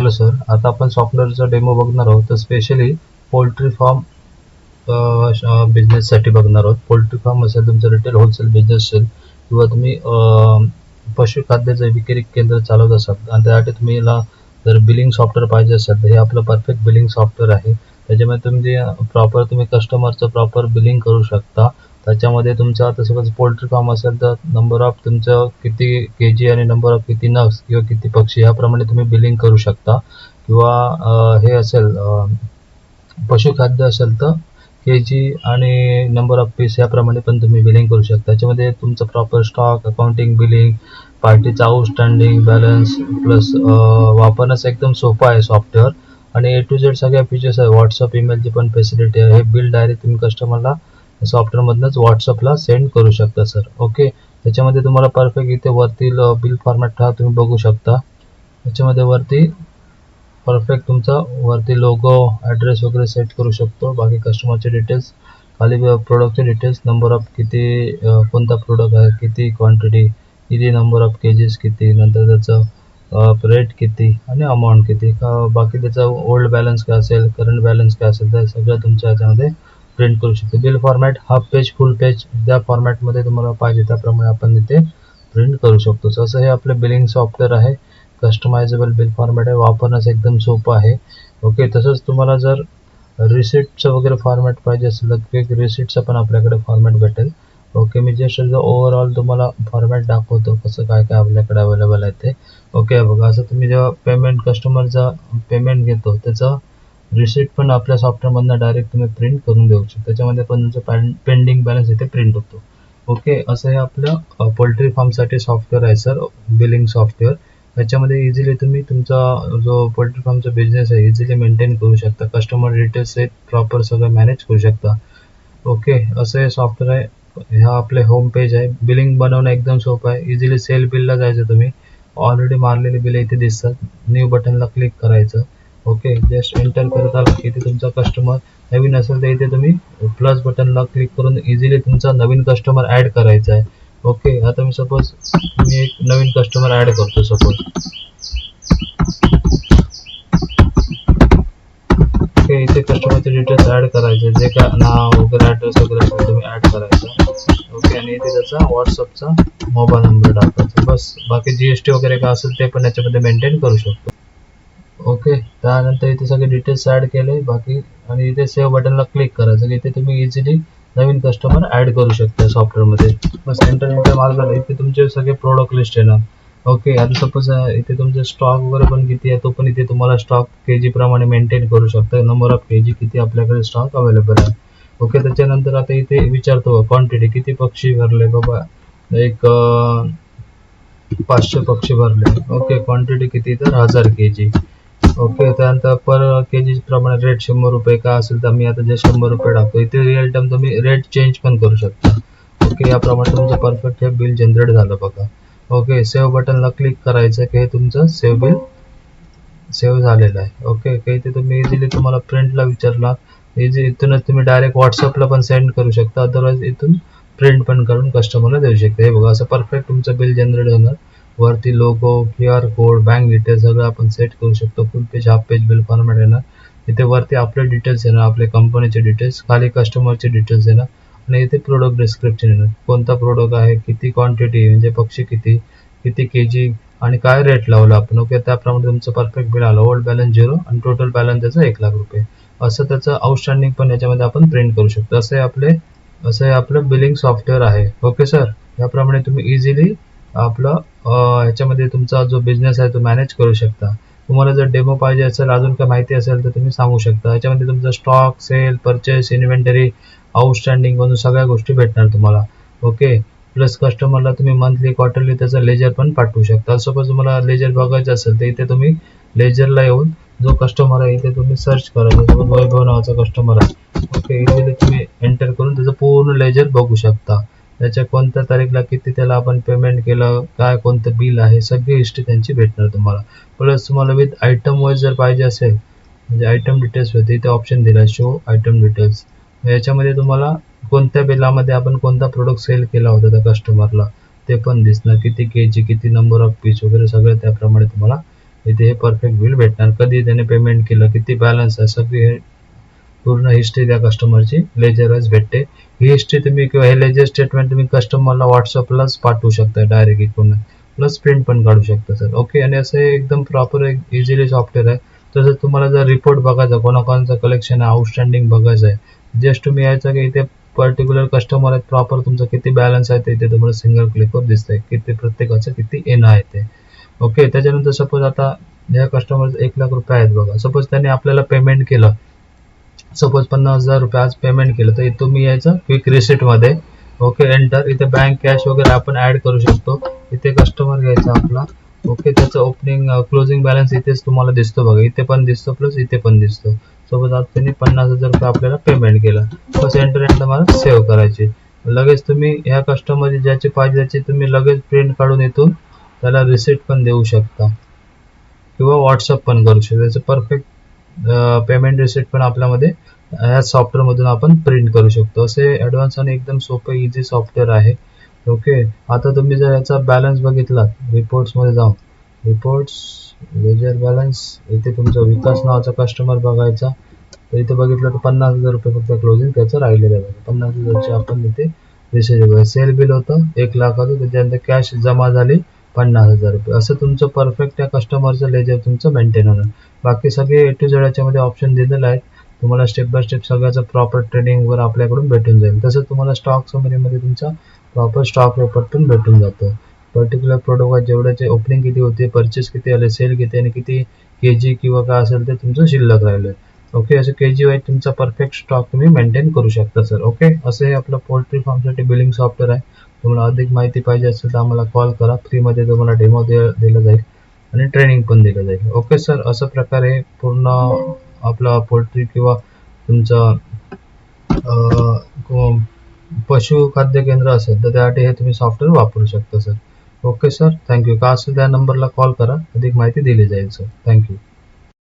Hello sir आता आपण सॉफ्टवेअरचा डेमो बघणार आहोत. तर स्पेशली पोल्ट्री फार्म बिझनेससाठी बघणार आहोत. पोल्ट्री फार्म असेल तुमचं रिटेल होलसेल बिझनेस असेल किंवा तुम्ही पशुखाद्याचं विक्री केंद्र चालवत असाल आणि त्यासाठी तुम्हाला जर बिलिंग सॉफ्टवेअर पाहिजे असेल तर हे आपलं परफेक्ट बिलिंग सॉफ्टवेअर आहे. त्याच्यामुळे तुम्ही प्रॉपर तुम्ही कस्टमरचं प्रॉपर बिलिंग करू शकता. त्याच्यामध्ये तुमचा आता सपोज पोल्ट्री फार्म असेल तर नंबर ऑफ तुमचं किती के जी आणि नंबर ऑफ किती नग्स किंवा किती पक्षी याप्रमाणे तुम्ही बिलिंग करू शकता. किंवा हे असेल पशुखाद्य असेल तर के जी आणि नंबर ऑफ पीस याप्रमाणे पण तुम्ही बिलिंग करू शकता. त्याच्यामध्ये तुमचं प्रॉपर स्टॉक अकाउंटिंग बिलिंग पार्टीचं आउटस्टँडिंग बॅलन्स प्लस वापरण्यास एकदम सोपं आहे सॉफ्टवेअर आणि ए टू झेड सगळ्या फीचर्स आहे व्हॉट्सअप ईमेलची पण फॅसिलिटी आहे. हे बिल डायरेक्ट तुम्ही कस्टमरला सॉफ्टवेअरमधनंच व्हॉट्सअपला सेंड करू शकता सर ओके त्याच्यामध्ये तुम्हाला परफेक्ट इथे वरती बिल फॉर्मॅट हा तुम्ही बघू शकता. त्याच्यामध्ये वरती परफेक्ट तुमचा वरती लोगो ॲड्रेस वगैरे सेट करू शकतो. बाकी कस्टमरचे डिटेल्स खाली प्रोडक्टचे डिटेल्स नंबर ऑफ किती कोणता प्रोडक्ट आहे किती क्वांटिटी किती नंबर ऑफ केजीस किती नंतर त्याचं रेट किती आणि अमाऊंट किती. बाकी त्याचा ओल्ड बॅलन्स काय असेल करंट बॅलन्स काय असेल ते सगळं तुमच्या याच्यामध्ये प्रिंट करू शकतो. Bill format half page full page ज्या फॉर्मॅटमध्ये तुम्हाला पाहिजे त्याप्रमाणे आपण इथे प्रिंट करू शकतो. जसं असं हे आपलं बिलिंग सॉफ्टवेअर आहे. कस्टमायझेबल बिल फॉर्मॅट आहे. वापरण्यास एकदम सोपं आहे. ओके तसंच तुम्हाला जर रिसिप्टचं वगैरे फॉर्मॅट पाहिजे असेल तर क्विक रिसिप्टचं पण आपल्याकडे फॉर्मॅट भेटेल. ओके मी जस्ट ओव्हरऑल तुम्हाला फॉर्मॅट दाखवतो कसं काय काय आपल्याकडे अवेलेबल आहे ते. ओके बघा असं तुम्ही जेव्हा पेमेंट कस्टमरचा पेमेंट घेतो त्याचं रिसिप्ट पण आपल्या सॉफ्टवेअरमधनं डायरेक्ट तुम्ही प्रिंट करून देऊ शकता. त्याच्यामध्ये पण तुमचं पेंडिंग बॅलन्स इथे प्रिंट होतो. ओके असं हे आपलं पोल्ट्री फार्मसाठी सॉफ्टवेअर आहे सर बिलिंग सॉफ्टवेअर याच्यामध्ये इझिली तुम्ही तुमचा जो पोल्ट्री फार्मचा बिझनेस आहे इझिली मेंटेन करू शकता. कस्टमर डिटेल्स आहेत प्रॉपर सगळं मॅनेज करू शकता. ओके असं हे सॉफ्टवेअर आहे. हा आपले होम पेज आहे. बिलिंग बनवणं एकदम सोपं आहे. इझिली सेल बिलला जायचं तुम्ही. ऑलरेडी मारलेली बिल इथे दिसतात. न्यू बटनला क्लिक करायचं. ओके जस्ट एंटर करत आला की इथे तुमचा कस्टमर नवीन असेल तर इथे तुम्ही प्लस बटनला क्लिक करून इझिली तुमचा नवीन कस्टमर ॲड करायचा आहे. ओके आता मी सपोज मी एक नवीन कस्टमर ॲड करतो सपोज ओके इथे कस्टमरचे डिटेल्स ॲड करायचे जे काय नाव वगैरे ॲड्रेस वगैरे असेल तुम्ही ॲड करायचं. ओके आणि इथे त्याचा व्हॉट्सअपचा मोबाईल नंबर टाकायचा. बस बाकी जी एस टी वगैरे काय असेल ते पण याच्यामध्ये मेंटेन करू शकतो. ओके त्यानंतर इथे सगळे डिटेल्स ॲड केले. बाकी आणि इथे सेव्ह बटनला क्लिक करायचं की इथे तुम्ही इझिली नवीन कस्टमर ॲड करू शकता सॉफ्टवेअरमध्ये बस एंटर एंटर मारलं इथे तुमचे सगळे प्रोडक्ट लिस्ट येणार. ओके आता सपोज इथे तुमचे स्टॉक वगैरे पण किती आहे तो पण इथे तुम्हाला स्टॉक के जी प्रमाणे मेंटेन करू शकता. नंबर ऑफ के जी किती आपल्याकडे स्टॉक अवेलेबल आहे. ओके त्याच्यानंतर आता इथे विचारतो क्वांटिटी किती पक्षी भरले बाबा? एक पाचशे पक्षी भरले. ओके क्वांटिटी किती? तर हजार के जी ओके त्यानंतर पर के जी प्रमाणे रेट शंभर रुपये का असेल तर मी आता जे शंभर रुपये टाकतो इथे रिअल टाइम तुम्ही रेट चेंज पण करू शकता. ओके याप्रमाणे तुमचं परफेक्ट हे बिल जनरेट झालं बघा. ओके सेव्ह बटनला क्लिक करायचं की हे तुमचं सेव्ह बिल सेव्ह झालेलं आहे. ओके काही इथे तुम्ही इझिली तुम्हाला प्रिंटला विचारला. इझी इथूनच तुम्ही डायरेक्ट व्हॉट्सअपला पण सेंड करू शकता. अदरवाईज इथून प्रिंट पण करून कस्टमरला देऊ शकता. हे बघा असं परफेक्ट तुमचं बिल जनरेट होणार. वरती logo Q R code bank details सगळं आपण सेट करू शकतो. Full page half page bill format येणार इथे वरती आपले डिटेल्स येणार आपले कंपनीचे डिटेल्स खाली कस्टमरचे डिटेल्स येणार आणि इथे प्रोडक्ट डिस्क्रिप्शन येणार कोणता प्रोडक्ट आहे किती क्वांटिटी म्हणजे पक्षी किती किती के जी आणि काय रेट लावला आपण. ओके त्याप्रमाणे तुमचं परफेक्ट बिल आलं. ओल्ड बॅलन्स झिरो आणि टोटल बॅलन्स त्याचा एक लाख रुपये. असं त्याचं आउटस्टँडिंग पण याच्यामध्ये आपण प्रिंट करू शकतो. असं आपले असं हे आपलं बिलिंग सॉफ्टवेअर आहे. ओके सर याप्रमाणे तुम्ही इझिली आपलं याच्यामध्ये ह्याच्यामध्ये तुमचा जो बिझनेस आहे तो मॅनेज करू शकता. तुम्हाला जर डेमो पाहिजे असेल अजून काय माहिती असेल तर तुम्ही सांगू शकता. याच्यामध्ये तुमचा stock sale purchase inventory outstanding म्हणून सगळ्या गोष्टी भेटणार तुम्हाला. ओके प्लस कस्टमरला तुम्ही मंथली क्वार्टरली त्याचा लेजर पण पाठवू शकता. सपोज तुम्हाला लेजर बघायचं असेल तर इथे तुम्ही लेजरला येऊन जो कस्टमर आहे इथे तुम्ही सर्च करा. वैभव नावाचा कस्टमर आहे. ओके इथे तुम्ही एंटर करून त्याचं पूर्ण लेजर बघू शकता. त्याच्या कोणत्या तारीखला किती त्याला आपण पेमेंट केलं काय कोणतं बिल आहे सगळी हिस्ट्री त्यांची भेटणार तुम्हाला. प्लस तुम्हाला विथ आयटम वाईज जर पाहिजे असेल म्हणजे आयटम डिटेल्स होते इथे ऑप्शन दिला शो आयटम डिटेल्स याच्यामध्ये तुम्हाला कोणत्या बिलामध्ये आपण कोणता प्रोडक्ट सेल केला होता त्या कस्टमरला ते पण दिसणार. किती के जी किती नंबर ऑफ पीस वगैरे सगळं त्याप्रमाणे तुम्हाला इथे हे परफेक्ट बिल भेटणार. कधी त्याने पेमेंट केलं किती बॅलन्स आहे सगळी हे पूर्ण हिस्ट्री त्या कस्टमरची लेजर भेटते. ही हिस्ट्री तुम्ही किंवा हे लेजर स्टेटमेंट तुम्ही कस्टमरला व्हॉट्सअपलाच पाठवू शकता डायरेक्ट इकडून. प्लस प्रिंट पण काढू शकता सर ओके आणि असं एकदम प्रॉपर एक इझिली सॉफ्टवेअर आहे तसंच तुम्हाला जर रिपोर्ट बघायचा कोणाकोणाचं कलेक्शन आहे आउटस्टँडिंग बघायचं आहे जस्ट तुम्ही यायचं की इथे पर्टिक्युलर कस्टमर आहेत प्रॉपर तुमचं किती बॅलन्स आहे ते इथे तुम्हाला सिंगल क्लिकवर दिसतंय. किती प्रत्येकाचं किती येणं आहे ते. ओके त्याच्यानंतर सपोज आता या कस्टमर एक लाख रुपये आहेत बघा. सपोज त्यांनी आपल्याला पेमेंट केलं. सपोज पन्नास हजार रुपये आज पेमेंट केलं तर तुम्ही यायचं क्विक रिसिटमध्ये. ओके एंटर इथे बँक कॅश वगैरे आपण ऍड करू शकतो. इथे कस्टमर घ्यायचा आपला. ओके त्याचं ओपनिंग क्लोजिंग बॅलन्स इथेच तुम्हाला दिसतो बघा. इथे पण दिसतो प्लस इथे पण दिसतो. सोबत आज त्यांनी पन्नास हजार रुपये आपल्याला पेमेंट केलं. बस एंटर एंटर मला सेव्ह करायची. लगेच तुम्ही ह्या कस्टमरची ज्याची पाहिजे त्याची तुम्ही लगेच प्रिंट काढून इथून त्याला रिसिट पण देऊ शकता. किंवा व्हॉट्सअप पण करू शकता. त्याचं परफेक्ट पेमेंट रिसिप्ट पण आपल्यामध्ये ह्या सॉफ्टवेअरमधून आपण प्रिंट करू शकतो. असे ॲडव्हान्स आणि एकदम सोपं इझी सॉफ्टवेअर आहे. ओके आता तुम्ही जर याचा बॅलन्स बघितलात रिपोर्ट्समध्ये जाऊन. रिपोर्ट्स लेजर बॅलन्स इथे तुमचा विकास नावाचा कस्टमर बघायचा. तर इथे बघितलं तर पन्नास हजार रुपये फक्त क्लोजिंग त्याचं राहिलेलं आहे. बघा. पन्नास हजारचे आपण इथे रिसेज सेल बिल होतं एक लाखाचं त्याच्यानंतर कॅश जमा झाली. पन्नास हजार रुपये. असं तुमचं परफेक्ट त्या कस्टमरचं लेजर तुमचं मेंटेन होणार. बाकी सगळे ए टू झेड याच्यामध्ये ऑप्शन दिलेलं आहेत. तुम्हाला स्टेप बाय स्टेप सगळ्याचं प्रॉपर ट्रेडिंग वगैरे आपल्याकडून भेटून जाईल. तसं तुम्हाला स्टॉक समरीमध्ये तुमचा प्रॉपर स्टॉक रेपर पण भेटून जातो. पर्टिक्युलर प्रोडक्ट जेवढ्याचे ओपनिंग किती होते परचेस किती आले सेल किती आणि किती के जी किंवा काय असेल ते तुमचं शिल्लक राहिलं ओके असं के जी वाईज तुमचा परफेक्ट स्टॉक तुम्ही मेंटेन करू शकता सर ओके असं हे आपलं पोल्ट्री फार्मसाठी बिलिंग सॉफ्टवेअर आहे. तुम्हाला अधिक माहिती पाहिजे असेल तर आम्हाला कॉल करा. फ्रीमध्ये तुम्हाला डेमो दिला जाईल आणि ट्रेनिंग पण दिलं जाईल. ओके सर असं प्रकारे पूर्ण आपला पोल्ट्री किंवा तुमचं पशु खाद्य केंद्र असेल तर त्यासाठी हे तुम्ही सॉफ्टवेअर वापरू शकता सर ओके सर थँक्यू का असेल त्या नंबरला कॉल करा. अधिक माहिती दिली जाईल सर थँक्यू